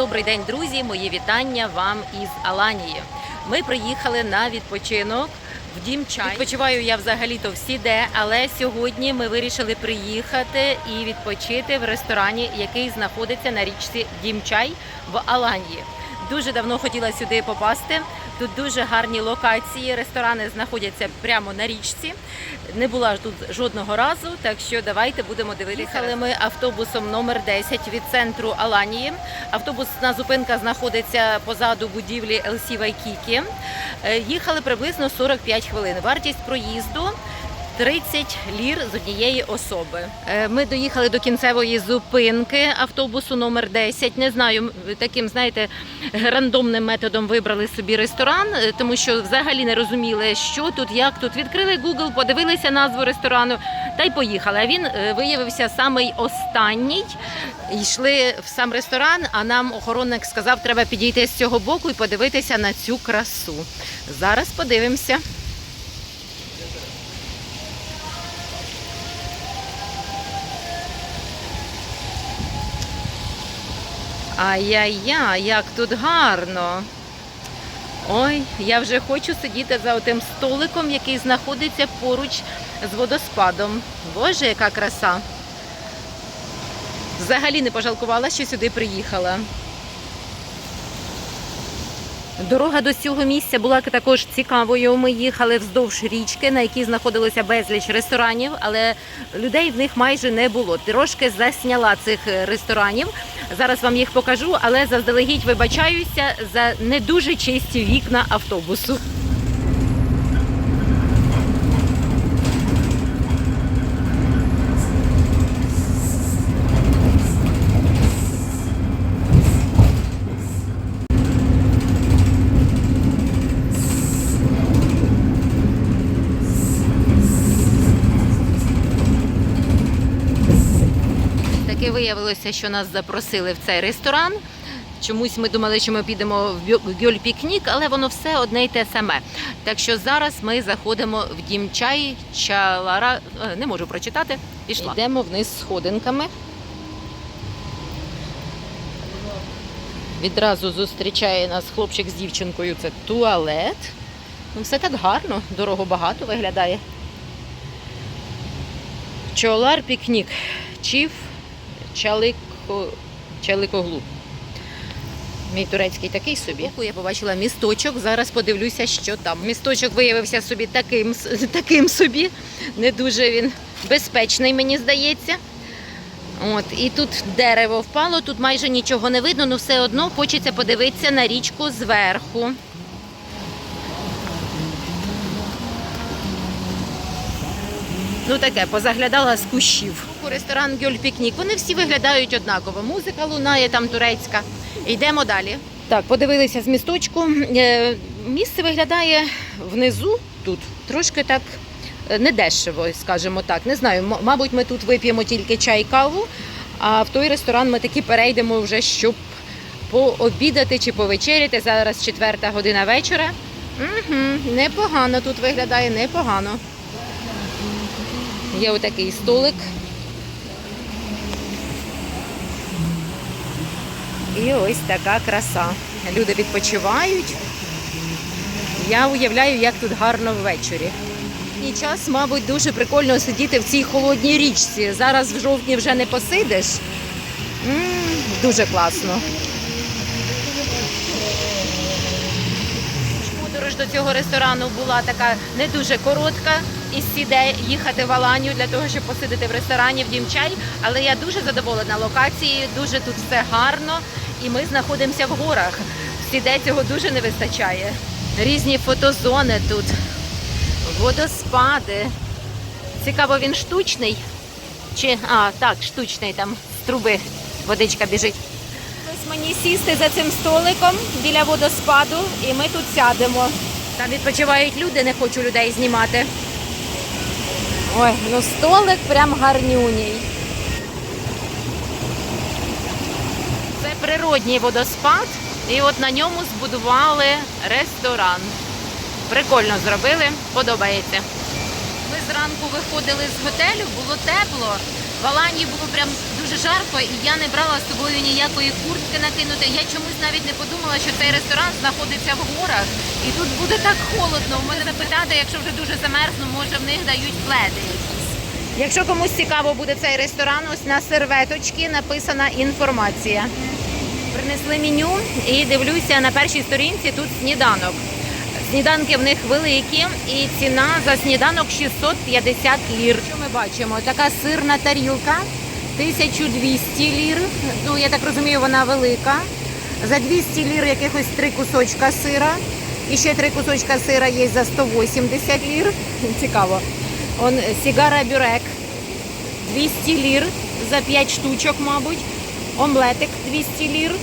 Добрий день, друзі! Мої вітання вам із Аланії. Ми приїхали на відпочинок в дім чай. Відпочиваю я взагалі-то всі де, але сьогодні ми вирішили приїхати і відпочити в ресторані, який знаходиться на річці Дім Чай в Аланії. Дуже давно хотіла сюди попасти. Тут дуже гарні локації. Ресторани знаходяться прямо на річці. Не була ж тут жодного разу, так що давайте будемо дивитися. Їхали ми автобусом номер 10 від центру Аланії. Автобусна зупинка знаходиться позаду будівлі Елсі. Е, Їхали приблизно 45 хвилин. Вартість проїзду 30 лір з однієї особи. Е, Ми доїхали до кінцевої зупинки автобусу номер 10. Не знаю, таким, знаєте, рандомним методом вибрали собі ресторан, е, тому що взагалі не розуміли, що тут, як тут. Відкрили Google, подивилися назву ресторану та й поїхали. А він е, виявився самий останній. Йшли в сам ресторан, а нам охоронник сказав, треба підійти з цього боку і подивитися на цю красу. Зараз подивимося. Ай-яй-яй, як тут гарно. Ой, я вже хочу сидіти за отим столиком, який знаходиться поруч з водоспадом. Боже, яка краса. Взагалі не пожалкувала, що сюди приїхала. Дорога до цього місця була також цікавою. Ми їхали вздовж річки, на якій знаходилося безліч ресторанів, але людей в них майже не було. Трошки засняла цих ресторанів. Зараз вам їх покажу, але заздалегідь вибачаюся за не дуже чисті вікна автобусу. Таки виявилося, що нас запросили в цей ресторан. Чомусь ми думали, що ми підемо в Гьольпікнік, але воно все одне й те саме. Так що зараз ми заходимо в дім чай Чалара. е, Не можу прочитати. Пішла. Йдемо вниз сходинками. Відразу зустрічає нас хлопчик з дівчинкою. Це туалет. Ну, все так гарно, дорого багато виглядає. Чолар пікнік. Чіф Чалико... Чаликоглу. Мій турецький такий собі. Я побачила місточок. Зараз подивлюся, що там. Місточок виявився собі таким, таким собі. Не дуже він безпечний, мені здається. От, і тут дерево впало, тут майже нічого не видно, але все одно хочеться подивитися на річку зверху. Ну таке, позаглядала з кущів. Ресторан Гьоль Пікнік. Вони всі виглядають однаково. Музика лунає там турецька. Йдемо далі. Так, подивилися з місточку. Е, Місце виглядає внизу тут. Трошки так е, недешево, скажімо так. Не знаю, мабуть, ми тут вип'ємо тільки чай каву, а в той ресторан ми таки перейдемо вже, щоб пообідати чи повечеряти. Зараз четверта година вечора. Угу, непогано тут виглядає, непогано. Є отакий столик. І ось така краса. Люди відпочивають. Я уявляю, як тут гарно ввечері. І час, мабуть, дуже прикольно сидіти в цій холодній річці. Зараз в жовтні вже не посидиш. м дуже класно. Подорож до цього ресторану була така не дуже коротка. Із сіде їхати в Аланію для того, щоб посидити в ресторані в Дімчай. Але я дуже задоволена локацією, дуже тут все гарно. І ми знаходимося в горах. В Сіде цього дуже не вистачає. Різні фотозони тут, водоспади. Цікаво, він штучний? Чи а, так, штучний там труби водичка біжить. Ось мені сісти за цим столиком біля водоспаду, і ми тут сядемо. Там відпочивають люди, не хочу людей знімати. Ой, ну столик прям гарнюній. Це природній водоспад, і от на ньому збудували ресторан. Прикольно зробили, подобається. Ми зранку виходили з готелю, було тепло. В Аланії було прям дуже жарко, і я не брала з собою ніякої куртки накинути. Я чомусь навіть не подумала, що цей ресторан знаходиться в горах, і тут буде так холодно. У мене запитати, якщо вже дуже замерзну, може в них дають пледи. Якщо комусь цікаво буде цей ресторан, ось на серветочці написана інформація. Принесли меню і дивлюся на першій сторінці тут сніданок. Сніданки в них великі і ціна за сніданок 650 лір. Що ми бачимо? Така сирна тарілка 1200 лір. Ну я так розумію, вона велика. За 200 лір якихось три кусочка сира. І ще три кусочка сира є за 180 лір. Цікаво. Он сігара бюрек 200 лір за 5 штучок, мабуть. Омлетик 200 лір.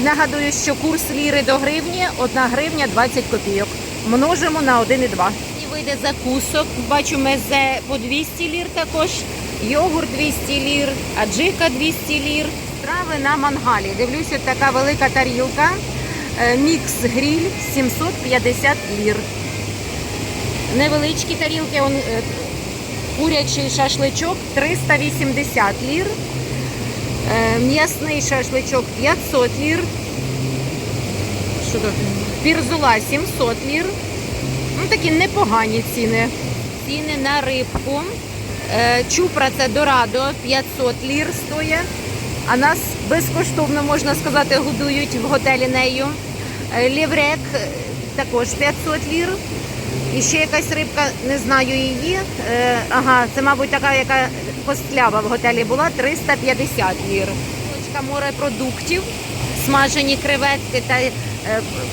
Нагадую, що курс ліри до гривні 1 гривня 20 копійок. Множимо на 1,2. І вийде закусок. Бачу мезе по 200 лір також. Йогурт 200 лір, аджика 200 лір. Страви на мангалі. Дивлюся, така велика тарілка. Е, Мікс гриль 750 лір. Невеличкі тарілки, он, е, курячий шашличок 380 лір. Е, М'ясний шашличок 500 лір. Що тут? Пірзула 700 лір. Ну, такі непогані ціни. Ціни на рибку. Е, Чупра це Дорадо 500 лір стоїть. А нас безкоштовно, можна сказати, годують в готелі нею. Е, Ліврек також 500 лір. І ще якась рибка, не знаю її. Ага, це, мабуть, така, яка костлява в готелі була, 350 лір. Точка морепродуктів, смажені креветки та е,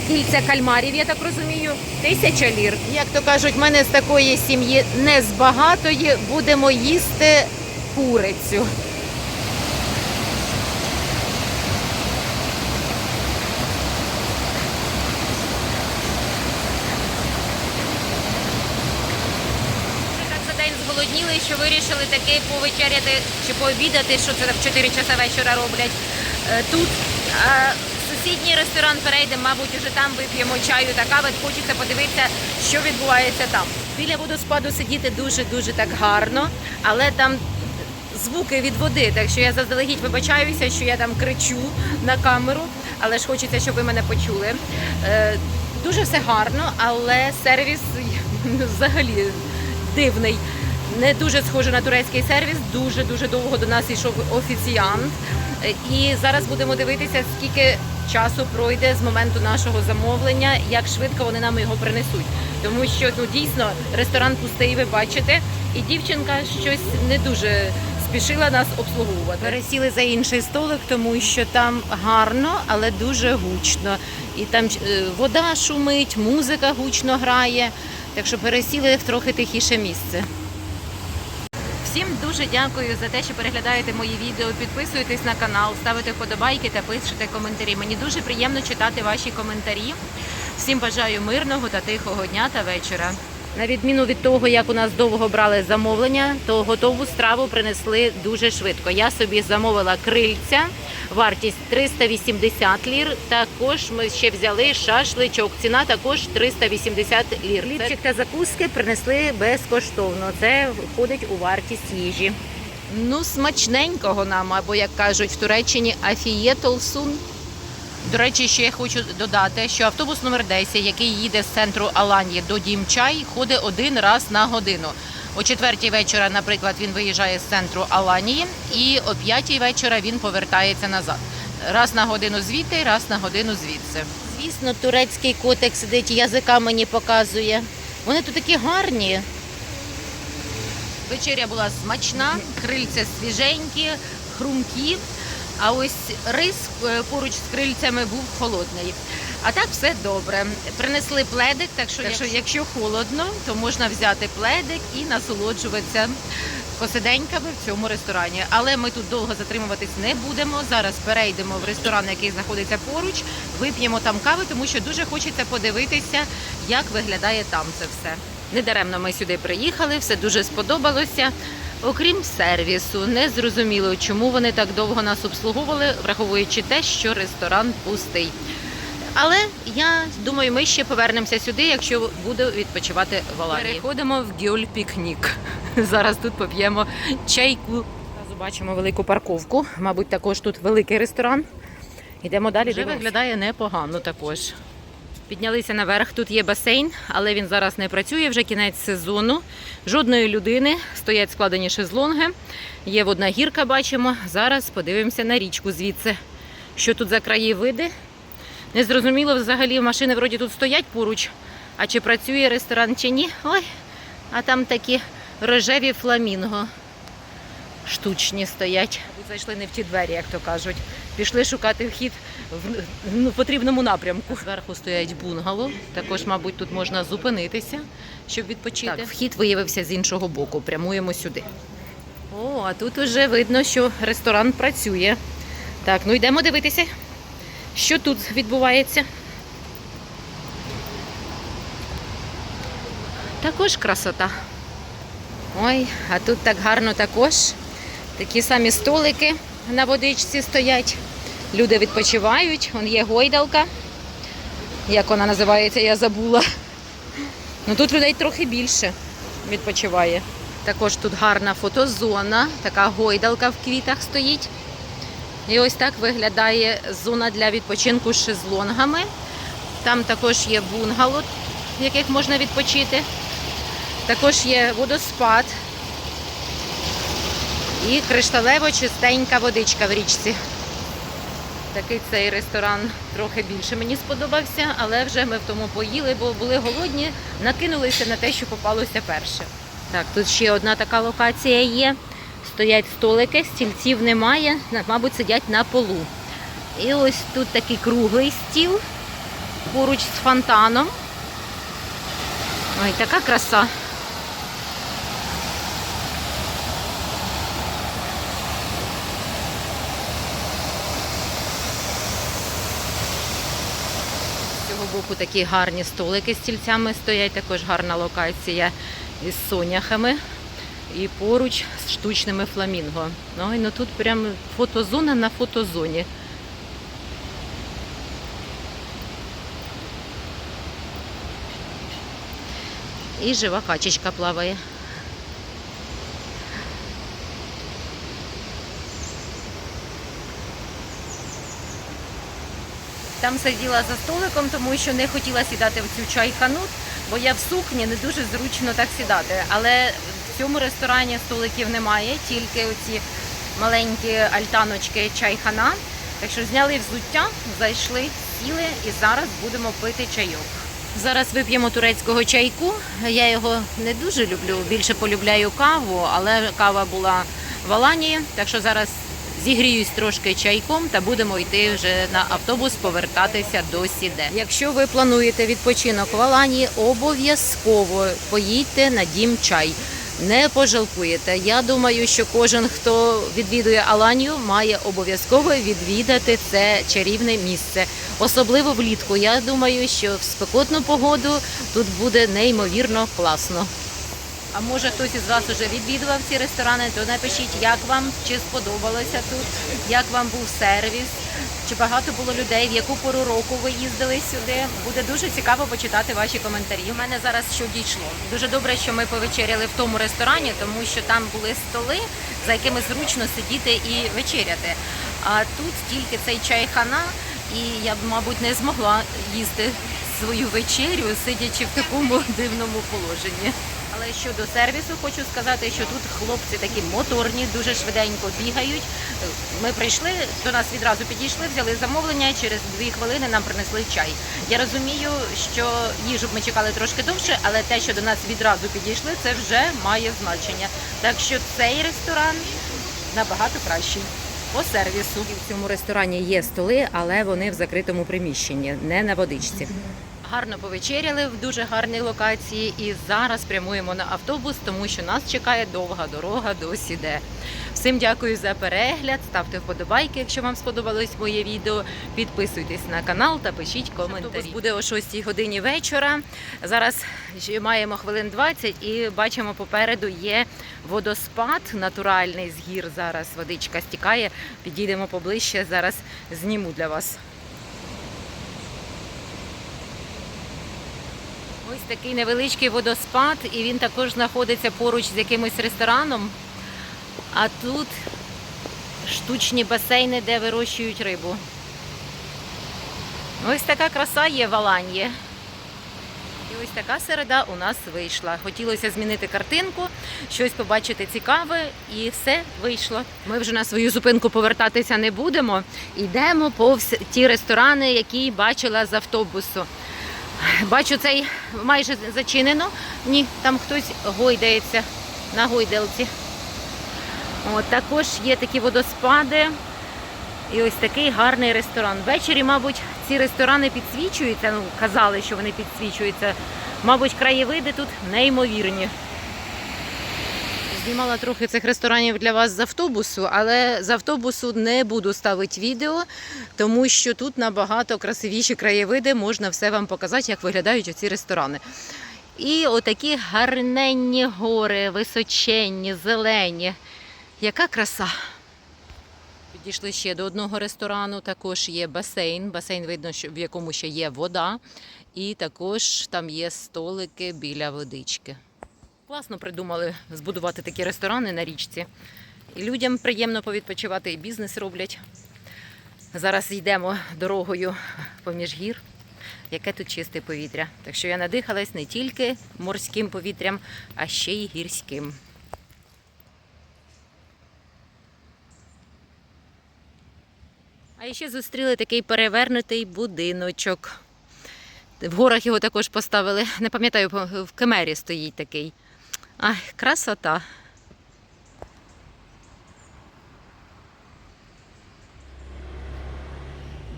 кільця кальмарів, я так розумію, тисяча лір. Як то кажуть, в мене з такої сім'ї не з багатої будемо їсти курицю. Ми так за зголодніли, що вирішили таки повечеряти чи пообідати, що це в 4 часа вечора роблять е, тут. А сусідній ресторан перейдемо, мабуть, уже там вип'ємо чаю та кави. Хочеться подивитися, що відбувається там. Біля водоспаду сидіти дуже-дуже так гарно, але там звуки від води, так що я заздалегідь вибачаюся, що я там кричу на камеру, але ж хочеться, щоб ви мене почули. Е, Дуже все гарно, але сервіс взагалі дивний. Не дуже схоже на турецький сервіс. Дуже дуже довго до нас йшов офіціант. І зараз будемо дивитися, скільки часу пройде з моменту нашого замовлення, як швидко вони нам його принесуть. Тому що ну дійсно ресторан пустий, ви бачите, і дівчинка щось не дуже спішила нас обслуговувати. Пересіли за інший столик, тому що там гарно, але дуже гучно. І там е, вода шумить, музика гучно грає. Так що пересіли в трохи тихіше місце. Дуже дякую за те, що переглядаєте мої відео. Підписуєтесь на канал, ставите вподобайки та пишете коментарі. Мені дуже приємно читати ваші коментарі. Всім бажаю мирного та тихого дня та вечора. На відміну від того, як у нас довго брали замовлення, то готову страву принесли дуже швидко. Я собі замовила крильця, вартість 380 лір. Також ми ще взяли шашличок. Ціна також 380 лір. Хлібчик та закуски принесли безкоштовно. Це входить у вартість їжі. Ну, смачненького нам, або як кажуть в Туреччині, афієтолсун. До речі, ще я хочу додати, що автобус номер 10, який їде з центру Аланії до Дімчай, ходить один раз на годину. О четвертій вечора, наприклад, він виїжджає з центру Аланії, і о п'ятій вечора він повертається назад. Раз на годину звідти, раз на годину звідси. Звісно, турецький котик сидить, язика мені показує. Вони тут такі гарні. Вечеря була смачна, крильця свіженькі, хрумкі. А ось рис е, поруч з крильцями був холодний. А так все добре. Принесли пледик, так що, якщо, якщо холодно, то можна взяти пледик і насолоджуватися посиденьками в цьому ресторані. Але ми тут довго затримуватись не будемо. Зараз перейдемо в ресторан, який знаходиться поруч, вип'ємо там кави, тому що дуже хочеться подивитися, як виглядає там це все. Недаремно ми сюди приїхали, все дуже сподобалося. Окрім сервісу, не зрозуміло, чому вони так довго нас обслуговували, враховуючи те, що ресторан пустий. Але я думаю, ми ще повернемося сюди, якщо буду відпочивати в Аланії. Переходимо в Гюль Пікнік. Зараз тут поп'ємо чайку. Бачимо велику парковку. Мабуть, також тут великий ресторан. Йдемо далі. Вже виглядає непогано також. Піднялися наверх. Тут є басейн, але він зараз не працює. Вже кінець сезону. Жодної людини. Стоять складені шезлонги. Є водна гірка, бачимо. Зараз подивимося на річку звідси. Що тут за краєвиди? Не зрозуміло взагалі, машини вроді тут стоять поруч. А чи працює ресторан чи ні? Ой, а там такі рожеві фламінго. Штучні стоять. Зайшли не в ті двері, як то кажуть. Пішли шукати вхід в ну, потрібному напрямку. Зверху стоять бунгало. Також, мабуть, тут можна зупинитися, щоб відпочити. Так, вхід виявився з іншого боку. Прямуємо сюди. О, а тут уже видно, що ресторан працює. Так, ну йдемо дивитися, що тут відбувається. Також красота. Ой, а тут так гарно також. Такі самі столики на водичці стоять. Люди відпочивають. Вон є гойдалка. Як вона називається, я забула. Ну тут людей трохи більше відпочиває. Також тут гарна фотозона, така гойдалка в квітах стоїть. І ось так виглядає зона для відпочинку з шезлонгами. Там також є бунгало, в яких можна відпочити. Також є водоспад і кришталево чистенька водичка в річці. Такий цей ресторан трохи більше мені сподобався, але вже ми в тому поїли, бо були голодні, накинулися на те, що попалося перше. Так, тут ще одна така локація є. Стоять столики, стільців немає, мабуть, сидять на полу. І ось тут такий круглий стіл поруч з фонтаном. Ой, така краса. З боку такі гарні столики з стільцями стоять, також гарна локація із соняхами і поруч з штучними фламінго. Ой, ну тут прям фотозона на фотозоні. І жива качечка плаває. Там сиділа за столиком, тому що не хотіла сідати в цю чайханут, бо я в сукні не дуже зручно так сідати. Але в цьому ресторані столиків немає, тільки оці маленькі альтаночки чайхана. Так що зняли взуття, зайшли, сіли і зараз будемо пити чайок. Зараз вип'ємо турецького чайку. Я його не дуже люблю, більше полюбляю каву, але кава була в Аланії, так що зараз зігріюсь трошки чайком та будемо йти вже на автобус повертатися до Сіде. Якщо ви плануєте відпочинок в Аланії, обов'язково поїдьте на дім чай. Не пожалкуєте. Я думаю, що кожен, хто відвідує Аланію, має обов'язково відвідати це чарівне місце. Особливо влітку. Я думаю, що в спекотну погоду тут буде неймовірно класно. А може хтось із вас вже відвідував ці ресторани, то напишіть, як вам, чи сподобалося тут, як вам був сервіс, чи багато було людей, в яку пору року ви їздили сюди. Буде дуже цікаво почитати ваші коментарі. У мене зараз що дійшло. Дуже добре, що ми повечеряли в тому ресторані, тому що там були столи, за якими зручно сидіти і вечеряти. А тут тільки цей чайхана, і я б, мабуть, не змогла їсти свою вечерю, сидячи в такому дивному положенні. Але щодо сервісу, хочу сказати, що тут хлопці такі моторні, дуже швиденько бігають. Ми прийшли, до нас відразу підійшли, взяли замовлення. Через дві хвилини нам принесли чай. Я розумію, що їжу б ми чекали трошки довше, але те, що до нас відразу підійшли, це вже має значення. Так що цей ресторан набагато кращий. По сервісу в цьому ресторані є столи, але вони в закритому приміщенні, не на водичці. Гарно повечеряли в дуже гарній локації і зараз прямуємо на автобус, тому що нас чекає довга дорога до Сіде. Всім дякую за перегляд. Ставте вподобайки, якщо вам сподобалось моє відео. Підписуйтесь на канал та пишіть коментарі. Автобус буде о 6 годині вечора. Зараз маємо хвилин 20 і бачимо попереду є водоспад натуральний з гір. Зараз водичка стікає. Підійдемо поближче. Зараз зніму для вас. Ось такий невеличкий водоспад, і він також знаходиться поруч з якимось рестораном. А тут штучні басейни, де вирощують рибу. Ось така краса є в Аланії. І ось така середа у нас вийшла. Хотілося змінити картинку, щось побачити цікаве, і все вийшло. Ми вже на свою зупинку повертатися не будемо. Йдемо повз ті ресторани, які бачила з автобусу. Бачу, цей майже зачинено. Ні, там хтось гойдається на гойдалці. От, також є такі водоспади. І ось такий гарний ресторан. Ввечері, мабуть, ці ресторани підсвічуються. Ну, казали, що вони підсвічуються. Мабуть, краєвиди тут неймовірні. Знімала трохи цих ресторанів для вас з автобусу, але з автобусу не буду ставити відео, тому що тут набагато красивіші краєвиди, можна все вам показати, як виглядають оці ресторани. І отакі гарненні гори, височенні, зелені. Яка краса! Підійшли ще до одного ресторану. Також є басейн. Басейн видно, в якому ще є вода, і також там є столики біля водички. Класно придумали збудувати такі ресторани на річці. І людям приємно повідпочивати, і бізнес роблять. Зараз йдемо дорогою поміж гір. Яке тут чисте повітря. Так що я надихалась не тільки морським повітрям, а ще й гірським. А ще зустріли такий перевернутий будиночок. В горах його також поставили. Не пам'ятаю, в Кемері стоїть такий. Ай, красота.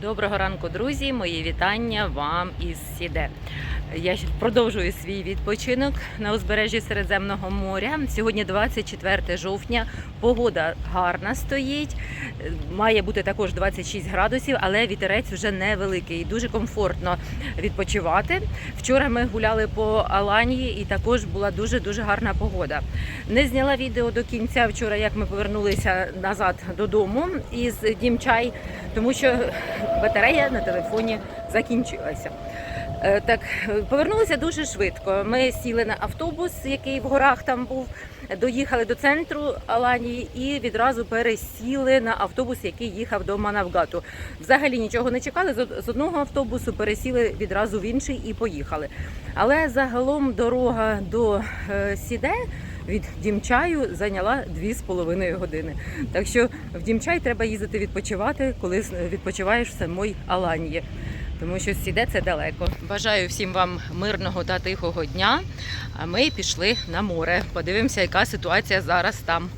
Доброго ранку, друзі! Мої вітання вам із Сіде. Я продовжую свій відпочинок на узбережжі Середземного моря. Сьогодні 24 жовтня. Погода гарна стоїть. Має бути також 26 градусів, але вітерець вже невеликий. Дуже комфортно відпочивати. Вчора ми гуляли по Аланії і також була дуже дуже гарна погода. Не зняла відео до кінця вчора, як ми повернулися назад додому із Дімчай, тому що батарея на телефоні закінчилася. Е, Так, повернулися дуже швидко. Ми сіли на автобус, який в горах там був, доїхали до центру Аланії і відразу пересіли на автобус, який їхав до Манавгату. Взагалі нічого не чекали. з- одного автобусу пересіли відразу в інший і поїхали. Але загалом дорога до е, Сіде. Від Дімчаю зайняла 2,5 години. Так що в Дімчай треба їздити відпочивати, коли відпочиваєш в самій Аланії тому що сіде це далеко. Бажаю всім вам мирного та тихого дня. А ми пішли на море. Подивимося, яка ситуація зараз там.